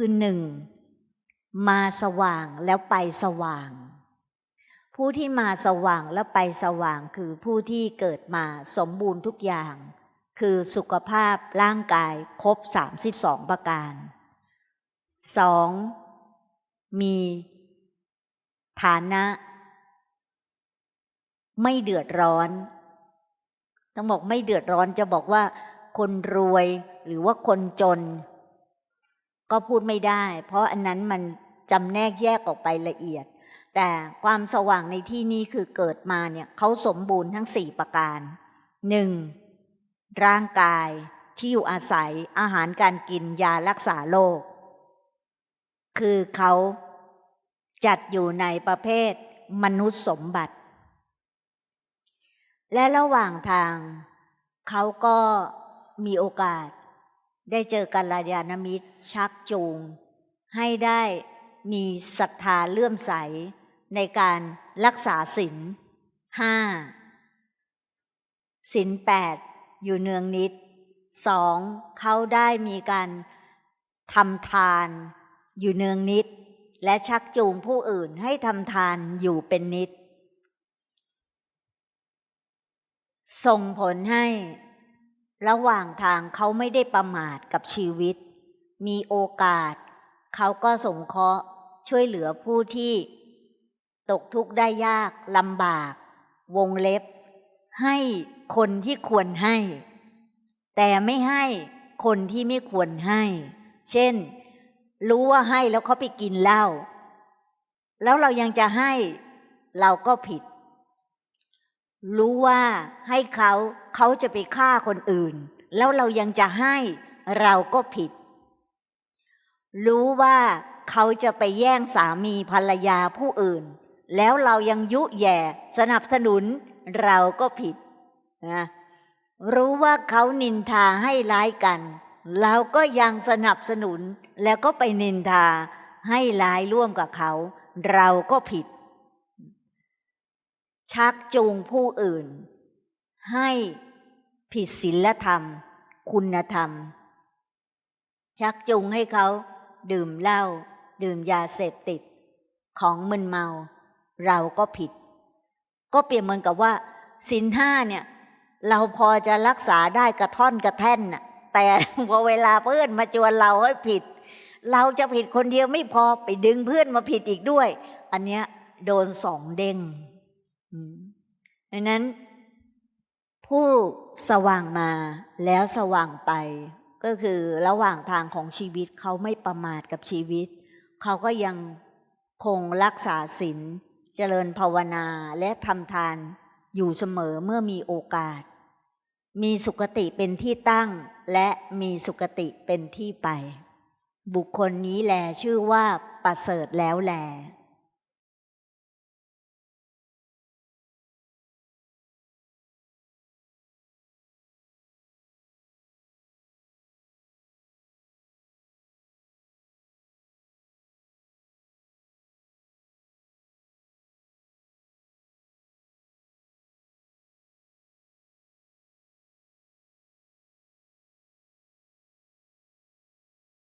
คือหนึ่งมาสว่างแล้วไปสว่าง ผู้ที่มาสว่างแล้วไปสว่างคือผู้ที่เกิดมาสมบูรณ์ทุกอย่าง คือสุขภาพร่างกายครบ 32 ประการสองมีฐานะ ไม่เดือดร้อน ต้องบอกไม่เดือดร้อนจะบอกว่าคนรวยหรือว่าคนจน ก็พูดไม่ได้ เพราะอันนั้นมันจำแนกแยกออกไปละเอียด แต่ความสว่างในที่นี้คือเกิดมาเนี่ยเขาสมบูรณ์ทั้งสี่ประการหนึ่งร่างกายที่อยู่อาศัยอาหารการกินยารักษาโรคคือเขาจัดอยู่ในประเภทมนุษย์สมบัติ และระหว่างทาง เขาก็มีโอกาส ได้เจอกัลยาณมิตรชักจูง ให้ได้มีศรัทธาเลื่อมใสในการรักษาศีลห้าศีลแปดอยู่เนืองนิดสองเขาได้มีการทำทานอยู่เนืองนิด และชักจูงผู้อื่นให้ทำทานอยู่เป็นนิด ส่งผลให้ ระหว่างทางเขาไม่ได้ประมาทกับชีวิต มีโอกาส เขาก็สงเคราะห์ช่วยเหลือผู้ที่ ตกทุกข์ได้ยากลำบาก วงเล็บ ให้คนที่ควรให้ แต่ไม่ให้คนที่ไม่ควรให้ เช่น รู้ว่าให้แล้วเขาไปกินเหล้าแล้วเรายังจะให้ เราก็ผิด รู้ว่าให้เขาเขาจะไปฆ่าคนอื่น แล้วเรายังจะให้เราก็ผิด รู้ว่าเขาจะไปแย่งสามีภรรยาผู้อื่น แล้วเรายังยุแย่สนับสนุนเราก็ผิดนะรู้ว่าเขานินทาให้ร้ายกัน เราก็ยังสนับสนุนแล้วก็ไปนินทาให้ร้ายร่วมกับเขา เราก็ผิด ชักจูงผู้อื่น ให้ผิดศีลธรรม คุณธรรม ชักจูงให้เขาดื่มเหล้าดื่มยาเสพติด ของมึนเมา เราก็ผิด ก็เปรียบเหมือนกับว่าศีลห้าเนี่ย เราพอจะรักษาได้กระท่อนกระแท่นน่ะแต่พอเวลาเพื่อนมาจวนเราให้ผิด เราจะผิดคนเดียวไม่พอไปดึงเพื่อนมาผิดอีกด้วย อันเนี้ยโดนสองเด้ง ดังนั้น ผู้สว่างมาแล้วสว่างไป ก็คือระหว่างทางของชีวิตเขาไม่ประมาทกับชีวิต เขาก็ยังคงรักษาศีลเจริญภาวนาและทำทานอยู่เสมอเมื่อมีโอกาส มีสุคติเป็นที่ตั้งและมีสุคติเป็นที่ไป บุคคลนี้แลชื่อว่าประเสริฐแล้วแล